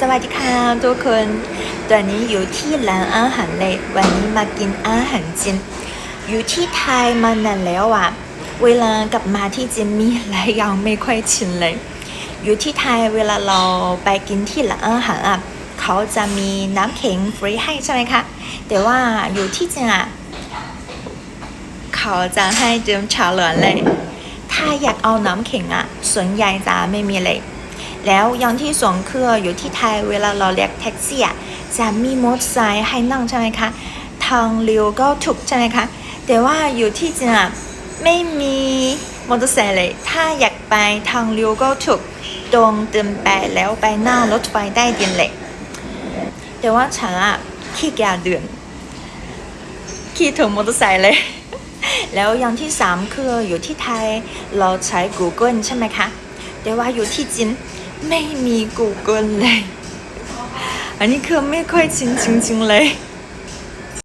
สวัสดีค่ะทุกคน ตอนนี้อยู่ที่ร้านอาหารเลยวันนี้มากินอาหารจีนอยู่ที่ไทยมานานแล้วอะ เวลากลับมาที่จีนมีหลายอย่างไม่ค่อยชินเลย อยู่ที่ไทยเวลาเราไปกินที่ร้านอาหารอะเขาจะมีน้ำแข็งฟรีให้ใช่ไหมคะ แต่ว่าอยู่ที่จีนอะเขาจะให้ดื่มชาเหลืองเลย ถ้าอยากเอาน้ำแข็งอะส่วนใหญ่จะไม่มีเลย แล้วอย่างที่สองคืออยู่ที่ไทยเวลาเราเรียกแท็กซี่อะจะมีมอเตอร์ไซค์ให้นั่งใช่ไหมคะ ทางเลี้ยวก็ถูกใช่ไหมคะ แต่ว่าอยู่ที่จีนอะไม่มีมอเตอร์ไซค์เลย ถ้าอยากไปทางเลี้ยวก็ถูกตรงเดินไปแล้วไปหน้ารถไฟได้เดียนเลยแต่ว่าฉันอะขี้เกียจเดินขี่ถึงมอเตอร์ไซค์เลย แล้วอย่างที่สามคืออยู่ที่ไทยเราใช้ Google ใช่ไหมคะ แต่ว่าอยู่ที่จีน ไม่มี Google เลยอันนี้คือไม่ค่อยชินจริงๆเลย